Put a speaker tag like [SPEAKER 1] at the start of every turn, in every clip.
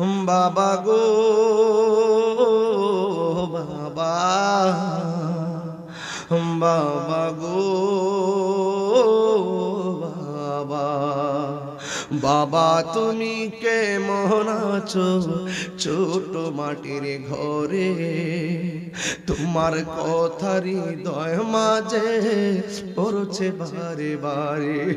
[SPEAKER 1] বাবা গো, বাবা। বাবা গো, বাবা। বাবা, তুমি কেমন আছো? ছোট মাটির ঘরে তোমার কথারি দয় মাঝে পড়ছে বারে বারে।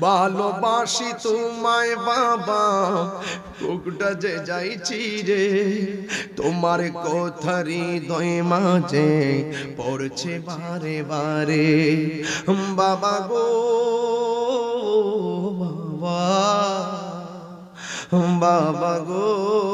[SPEAKER 1] ভালোবাসি তোমায় বাবা। কুকটা যে যাইছি রে, তোমার কথারি দয় মাঝে পড়ছে বারে বারে। বাবা গো, বাবা। বাবা গো।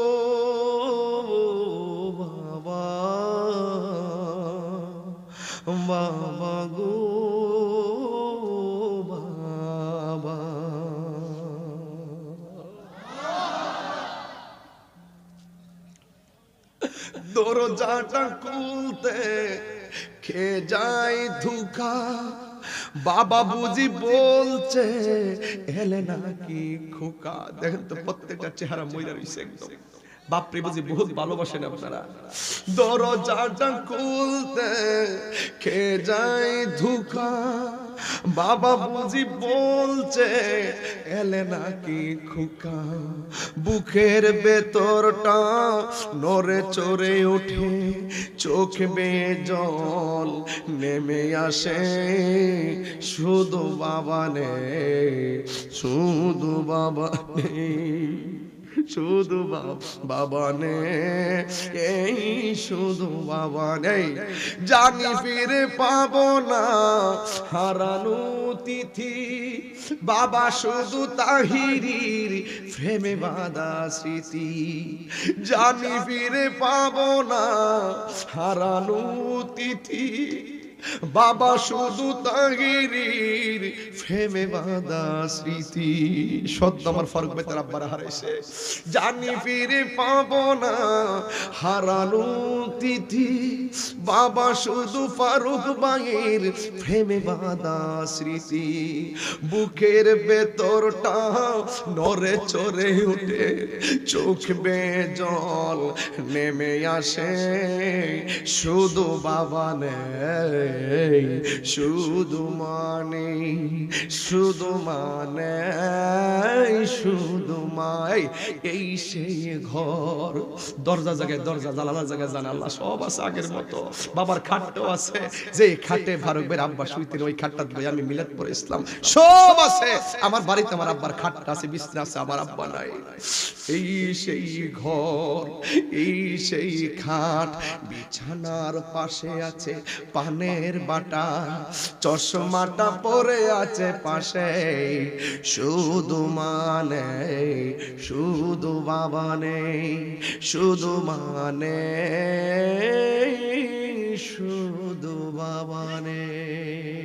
[SPEAKER 1] বাবা গো, বাবা। দরজাটা খুলতে খে যাই ধুকা? বাবা বুঝি বলছে, এলে নাকি খোকা? দেখেন তো প্রত্যেকটা চেহারা মহিলা রয়েছে একদম। বাপরে বুঝি বহুত ভালোবাসেন আপনারা। দরজাটা খুলতে খে যাই ধুকা? বাবা বুঝি বলছে এলে নাকি খোকা? বুকের ভেতরটা নরে চড়ে ওঠে চোখ বেয়ে জল নেমে আসে। শুধু বাবা নে শুধু বাবা নেই। শুধু বাব- বাবা নে এই শুধু বাবা নেই জানি ফিরে পাব না। হারানো তিথি, বাবা শুধু তাহিরির প্রেমে বাধা স্মৃতি। জানি ফিরে পাব না। হারানো তিথি বাবা শুধু তাহিরির প্রেমে বাধা স্মৃতি। সদ্য আমার ফারুক বেতার আব্বার হারাইছে। জানি ফিরে পাবো না, হারানো তিথি। বাবা শুধু ফারুক বাগের প্রেমে বাধা স্মৃতি। বুকের ভেতরটা নরে চরে উঠে, চোখ বে জল নেমে আসে। শুধু বাবা নেই শুধু মানে শুধু মানে শুধু মাই এই সেই ঘর। দরজা জায়গায় দরজা জানালা জায়গায় জানালা সব আছে আগের মতো। বাবার খাটও আছে। যে খাটে ভারতের আব্বা শুইতেন ওই খাটটা ধরে আমি মিলাদ পরে ইসলাম সব আছে। আমার বাড়িতে আমার আব্বার খাটটা আছে, বিছনা আছে, আমার আব্বা নাই। এই সেই ঘর, এই সেই খাট বিছানার পাশে আছে পানের বাটা, চশমাটা পরে আছে পাশে শুধু মানে শুধু বাবা নেই, শুধু মানে শুধু বাবা নেই।